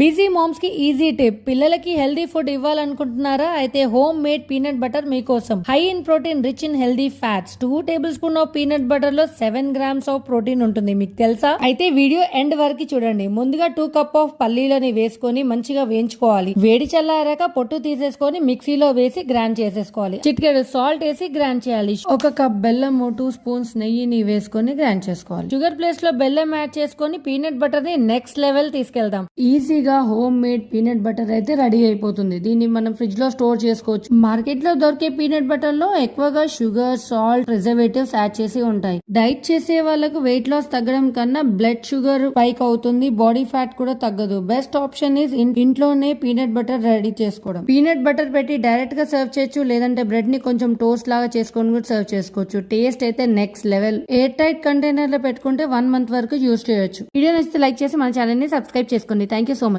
Busy మామ్స్కి easy tip. పిల్లలకి healthy food ఇవ్వాలనుకుంటున్నారా? అయితే హోమ్ మేడ్ పీనట్ బటర్ మీకోసం. High in protein rich in healthy fats. Two tablespoon of peanut బటర్లో seven grams of protein ఉంటుంది. మీకు తెలుసా? అయితే వీడియో ఎండ్ వరకు చూడండి. ముందుగా టూ కప్ ఆఫ్ పల్లీలని వేసుకొని మంచిగా వేయించుకోవాలి. వేడి చల్లారాక పొట్టు తీసేసుకొని మిక్సీలో వేసి గ్రైండ్ చేసేసుకోవాలి. చిటికెడు సాల్ట్ వేసి గ్రైండ్ చేయాలి. ఒక కప్ బెల్లం టూ స్పూన్స్ నెయ్యిని వేసుకొని గ్రైండ్ చేసుకోవాలి. షుగర్ ప్లేస్లో బెల్లం యాడ్ చేసుకొని పీనట్ బటర్ని నెక్స్ట్ లెవెల్ తీసుకెళ్దాం. ఈజీగా హోమ్ మేడ్ పీనట్ బటర్ అయితే రెడీ అయిపోతుంది. దీన్ని మనం ఫ్రిడ్జ్లో స్టోర్ చేసుకోవచ్చు. మార్కెట్లో దొరికే పీనట్ బటర్లో ఎక్కువగా షుగర్ సాల్ట్ ప్రిజర్వేటివ్స్ యాడ్ చేసి ఉంటాయి. డైట్ చేసే వాళ్ళకు వెయిట్ లాస్ తగ్గడం కన్నా బ్లడ్ షుగర్ పైక్ అవుతుంది. బాడీ ఫ్యాట్ కూడా తగ్గదు. బెస్ట్ ఆప్షన్ ఇస్ ఇంట్లోనే పీనట్ బటర్ రెడీ చేసుకోవడం. పీనట్ బటర్ పెట్టి డైరెక్ట్గా సర్వ్ చేయొచ్చు. లేదంటే బ్రెడ్ని కొంచెం టోస్ట్ లాగా చేసుకొని కూడా సర్వ్ చేసుకోవచ్చు. టేస్ట్ అయితే నెక్స్ట్ లెవెల్. ఎయిర్ టైట్ కంటైనర్లో పెట్టుకుంటే వన్ మంత్ వరకు యూస్ చేయొచ్చు. వీడియో నచ్చితే లైక్ చేసి మన ఛానల్ని సబ్స్క్రైబ్ చేసుకోండి. Thank you so much.